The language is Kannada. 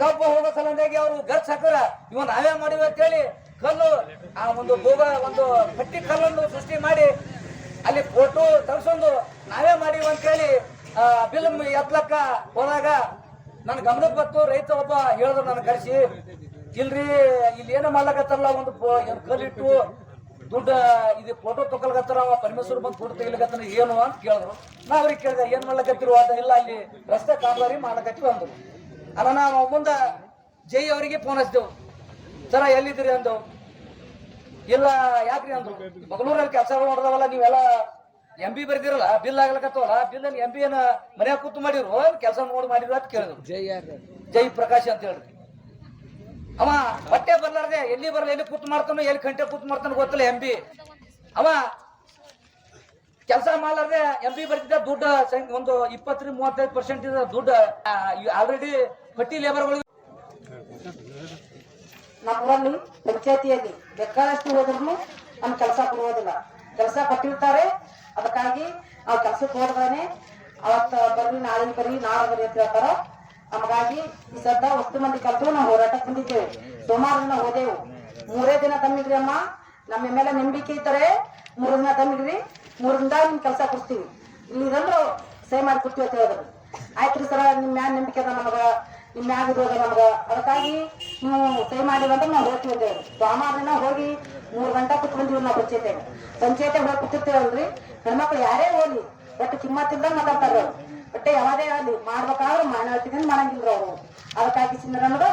ಕಬ್ಬು ಹೋಗೋ ಸಲಂದಾಗಿ ಅವರು ಗರ್ಚ್ ಹಾಕರ ಇವ ನಾವೇ ಮಾಡಿವಿ ಅಂತೇಳಿ ಕಲ್ಲು, ಆ ಒಂದು ಗೋಗ ಒಂದು ಕಟ್ಟಿ ಕಲ್ಲನ್ನು ಸೃಷ್ಟಿ ಮಾಡಿ ಅಲ್ಲಿ ಫೋಟೋ ತರ್ಸೊಂದು ನಾವೇ ಮಾಡಿವಿ ಅಂತೇಳಿ ಫಿಲ್ಮ್ ಎತ್ಲಕ್ಕ ಹೋದಾಗ ನನ್ನ ಗಮನಕ್ಕೆ ಬಂತು. ರೈತ ಒಬ್ಬ ಹೇಳಿದ್ರು ನನ್ನ ಕರೆಸಿ, ಇಲ್ರಿ, ಇಲ್ಲಿ ಏನೋ ಮಾಡ್ಲಕತ್ತಲ್ಲ ಒಂದು ಕಲ್ಲಿಟ್ಟು ದುಡ್ಡು ಇದು ಫೋಟೋ ತಗೊಳ್ಕತ್ತಾರ ಅವ ಪರಮೇಶ್ವರ್ ಬಂದು ಫೋಟೋ ತೆಗಿಲಿಕತ್ತಾನ ಏನು ಅಂತ ಕೇಳಿದ್ರು. ನಾ ಅವ್ರಿಗೆ ಕೇಳಿದೆ ಏನು ಮಾಡ್ಲಕತ್ತಿರು? ಅಂತ ಇಲ್ಲ ಅಲ್ಲಿ ರಸ್ತೆ ಕಾಮಗಾರಿ ಮಾಡ್ಲಕತ್ತೀವಿ ಅಂದ್ರು. ಅಲ್ಲ ನಾವು ಮುಂದೆ ಜೈ ಅವರಿಗೆ ಫೋನ್ ಹಚ್ಚಿದೆವು ಸರ ಎಲ್ಲಿದ್ದೀರಿ? ಅಂದು ಇಲ್ಲ ಯಾಕ್ರಿ? ಅಂದ್ರು. ಮಗಳೂರಲ್ಲಿ ಕೆಲಸ ನೋಡ್ದವಲ್ಲ ನೀವೆಲ್ಲ ಎಂ ಬಿ ಬರ್ದಿರಲ್ಲ ಬಿಲ್ ಆಗ್ಲಕತ್ತವಲ್ಲ ಬಿಲ್ ಎಂ ಬಿ ಏನ ಮನ್ಯಾಗ ಕೂತು ಮಾಡಿರು ಕೆಲಸ ನೋಡಿ ಮಾಡಿದ್ರು ಅಂತ ಕೇಳಿದ್ರು. ಜೈ ಜೈ ಪ್ರಕಾಶ್ ಅಂತ ಹೇಳ್ರಿ ಅವ ಬರ್ಲಾರ್ದೆ? ಎಲ್ಲಿ ಬರಲ್ಲ ಎಲ್ಲಿ ಕೂತ್ ಮಾಡ್ತಾನೋ? ಎಲ್ಲಿ ಕಂಟೆ ಕೂತ್ ಮಾಡ್ತಾನೋ ಗೊತ್ತಿಲ್ಲ ಎಂ ಬಿ ಅವ ಕೆಲಸ ಮಾಡ್ಲಾರ್ದೆ ಎಂ ಬಿ ಬರ್ತಿದ್ದ ದುಡ್ಡು ಒಂದು ಇಪ್ಪತ್ತರಿಂದ ಮೂವತ್ತೈದು ಪರ್ಸೆಂಟ್ ಇದ್ದ ದುಡ್ಡು ಆಲ್ರೆಡಿ ಪಟ್ಟಿ ಲೇಬರ್ಗಳು ನಮ್ಮಲ್ಲಿ ಪಂಚಾಯತಿಯಲ್ಲಿ ಬೇಕಾದಷ್ಟು ಹೋದ್ರು ನಮ್ ಕೆಲಸ ಕೊಡುವುದಿಲ್ಲ. ಕೆಲಸ ಕೊಟ್ಟಿರ್ತಾರೆ. ಅದಕ್ಕಾಗಿ ನಾವು ಕೆಲಸಕ್ಕೆ ಹೋದ್ರೆ ಅವತ್ತ ಬರ್ರಿ ನಾಳೆ ಬರ್ರಿ ನಾಳೆ ಬರ್ರಿ ಅಂತ ಹೇಳ್ತಾರ. ನಮಗಾಗಿ ಈ ಸದ್ದ ಮಂದಿ ಕಲ್ತು ನಾವು ಹೋರಾಟಕ್ಕೆ ಬಂದಿದ್ದೇವೆ ಸೋಮವಾರ ದಿನ ಹೋದೆವು. ಮೂರೇ ದಿನ ತಮ್ಮಿದ್ರಿ ಅಮ್ಮ. ನಮ್ಮ ಮೇಲೆ ನಂಬಿಕೆ ಇದ್ದಾರೆ ಮೂರು ದಿನ ತಮ್ಮಿದ್ರಿ. ಮೂರು ನಿಮ್ ಕೆಲಸ ಕೊಡ್ತೀವಿ. ಇಲ್ಲಿ ಇರಂದ್ರು ಸಹಿ ಮಾಡಿ ಕೊಡ್ತೀವಿ ಅಂತ ಹೇಳಿದ್ರು. ರೀ ಸರ ನಿಮ್ಮ ಮ್ಯಾಲ ನಂಬಿಕೆ ಅದ ನಮಗ ನಿಮ್ಮ ಮ್ಯಾಗ ಇರೋದ ನಮಗ. ಅದಕ್ಕಾಗಿ ನೀವು ಸಹಿ ಅಂತ ನಾವು ಹೋಗ್ತೀವಿ ಅಂತ ಹೇಳಿ ಸೋಮವಾರ ದಿನ ಹೋಗಿ ಮೂರು ಗಂಟೆ ಕುತ್ ಬಂದಿವಿ ನಾವು ಪಂಚಾಯತಿ ಪಂಚಾಯತಿ ಹೋಗಿ ಕೂತಿರ್ತೇವಲ್ರಿ. ಹೆಣ್ಮಕ್ಳು ಯಾರೇ ಹೋಗ್ಲಿ, ಒಟ್ಟು ಕಿಮ್ಮತ್ತಿಲ್ಲ ಮಾತಾಡ್ತಾರ ಬಟ್ಟೆ ಯಾವದೇ ಆಗ್ಲಿ ಮಾಡ್ಬೇಕಾದ್ರೆ ಮಾನವತಿಗೆ ಮಾಡಂಗಿಲ್ಲ ಅವರು. ಅದಕ್ಕಾಗಿ ಸಿಂದ್ರ ನಮಗ